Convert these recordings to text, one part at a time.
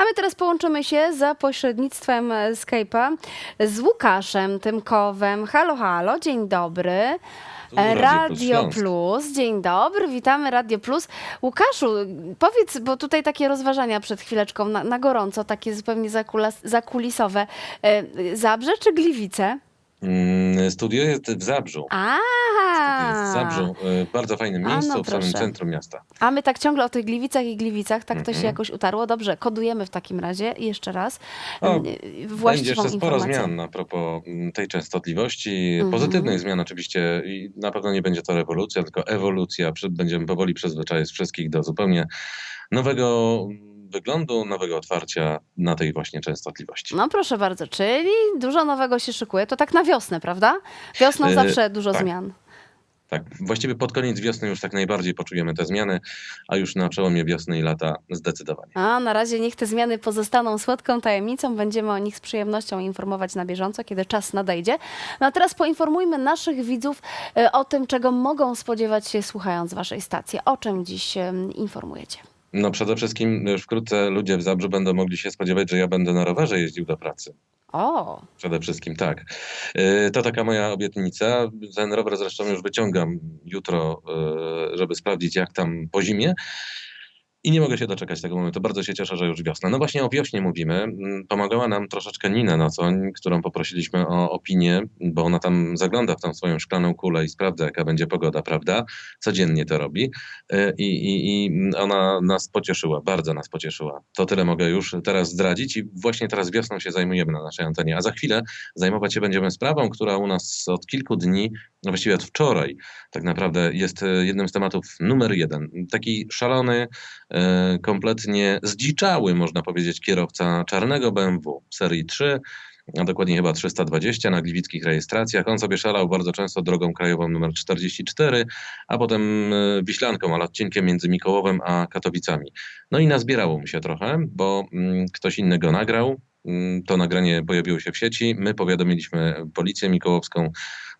A my teraz połączymy się za pośrednictwem e, Skype'a z Łukaszem Tymkowem. Halo, halo, dzień dobry. Radio Radio Plus Plus, dzień dobry, witamy Radio Plus. Łukaszu, powiedz, bo tutaj takie rozważania przed chwileczką na, na gorąco, takie zupełnie zakulas, zakulisowe. E, Zabrze czy Gliwice? Mm, Studio jest w Zabrzu. A, jest w Zabrzu. e, Bardzo fajnym A, no miejscu, w samym centrum miasta. a my tak ciągle o tych Gliwicach i Gliwicach, tak to się Mhm. jakoś utarło. Dobrze, kodujemy w takim razie jeszcze raz O, e, Będzie właściwą jeszcze sporo informację. zmian a propos mm, tej częstotliwości. Mhm. Pozytywnych zmian oczywiście i na pewno nie będzie to rewolucja, tylko ewolucja. Będziemy powoli przyzwyczajać wszystkich do zupełnie nowego mm, wyglądu, nowego otwarcia na tej właśnie częstotliwości. No proszę bardzo, czyli dużo nowego się szykuje. To tak na wiosnę, prawda? Wiosną E, zawsze dużo tak. zmian. Tak, właściwie pod koniec wiosny już tak najbardziej poczujemy te zmiany, a już na przełomie wiosny i lata zdecydowanie. A na razie niech te zmiany pozostaną słodką tajemnicą. Będziemy o nich z przyjemnością informować na bieżąco, kiedy czas nadejdzie. No a teraz poinformujmy naszych widzów e, o tym, czego mogą spodziewać się słuchając waszej stacji. O czym dziś informujecie? No przede wszystkim już wkrótce ludzie w Zabrzu będą mogli się spodziewać, że ja będę na rowerze jeździł do pracy. O, Przede wszystkim tak. Yy, To taka moja obietnica. Ten rower zresztą już wyciągam jutro, yy, żeby sprawdzić jak tam po zimie. I nie mogę się doczekać tego momentu. Bardzo się cieszę, że już wiosna. No właśnie o wiośnie mówimy. Mm, Pomagała nam troszeczkę Nina Nacoń, którą poprosiliśmy o opinię, bo ona tam zagląda w tą swoją szklaną kulę i sprawdza, jaka będzie pogoda, prawda? Codziennie to robi. Yy, I, i, I ona nas pocieszyła, bardzo nas pocieszyła. To tyle mogę już teraz zdradzić i właśnie teraz wiosną się zajmujemy na naszej antenie. A za chwilę zajmować się będziemy sprawą, która u nas od kilku dni, no właściwie od wczoraj, tak naprawdę jest e, jednym z tematów numer jeden. Taki szalony, e, kompletnie zdziczały, można powiedzieć, kierowca czarnego BMW serii 3, a dokładnie chyba 320 na gliwickich rejestracjach. On sobie szalał bardzo często drogą krajową numer 44, a potem e, Wiślanką, ale odcinkiem między Mikołowem a Katowicami. No i nazbierało mu się trochę, bo mm, ktoś inny go nagrał. Mm, To nagranie pojawiło się w sieci. My powiadomiliśmy policję mikołowską.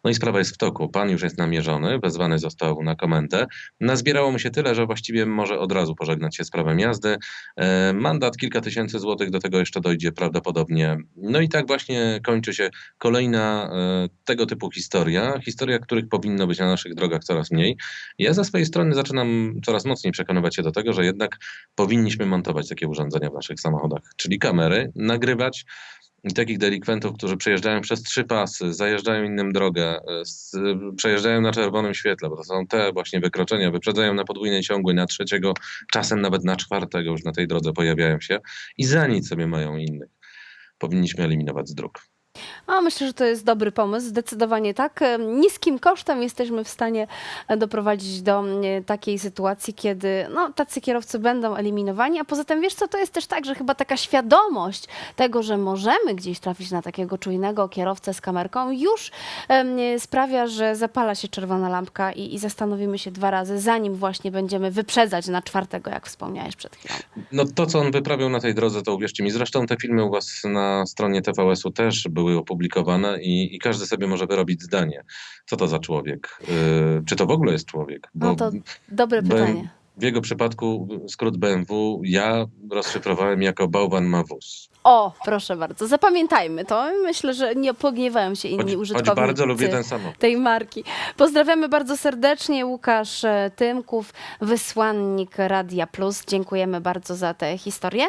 No i sprawa jest w toku. Pan już jest namierzony, wezwany został na komendę. Nazbierało mu się tyle, że właściwie może od razu pożegnać się z prawem jazdy. E, Mandat kilka tysięcy złotych, do tego jeszcze dojdzie prawdopodobnie. No i tak właśnie kończy się kolejna e, tego typu historia. Historia, których powinno być na naszych drogach coraz mniej. Ja ze swojej strony zaczynam coraz mocniej przekonywać się do tego, że jednak powinniśmy montować takie urządzenia w naszych samochodach, czyli kamery, nagrywać i takich delikwentów, którzy przejeżdżają przez trzy pasy, zajeżdżają innym drogę, e, przejeżdżają na czerwonym świetle, bo to są te właśnie wykroczenia, wyprzedzają na podwójnej ciągłej, na trzeciego, czasem nawet na czwartego już na tej drodze pojawiają się i za nic sobie mają innych. Powinniśmy eliminować z dróg. A myślę, że to jest dobry pomysł. Zdecydowanie tak. E, Niskim kosztem jesteśmy w stanie e, doprowadzić do e, takiej sytuacji, kiedy no, tacy kierowcy będą eliminowani. A poza tym, wiesz co, to jest też tak, że chyba taka świadomość tego, że możemy gdzieś trafić na takiego czujnego kierowcę z kamerką, już sprawia, że zapala się czerwona lampka i, i zastanowimy się dwa razy, zanim właśnie będziemy wyprzedzać na czwartego, jak wspomniałeś przed chwilą. No to, co on wyprawiał na tej drodze, to uwierzcie mi, zresztą te filmy u was na stronie TVS-u też były opublikowane i, i każdy sobie może wyrobić zdanie. Co to za człowiek? Yy, czy to w ogóle jest człowiek? No to dobre pytanie. W jego przypadku skrót BMW ja rozszyfrowałem jako bałwan ma wóz. O, proszę bardzo, zapamiętajmy to. Myślę, że nie pogniewają się inni Choć, choć użytkownicy bardzo lubię ten samochód. tej marki. Pozdrawiamy bardzo serdecznie. Łukasz e, Tymków, wysłannik Radia Plus. Dziękujemy bardzo za tę historię.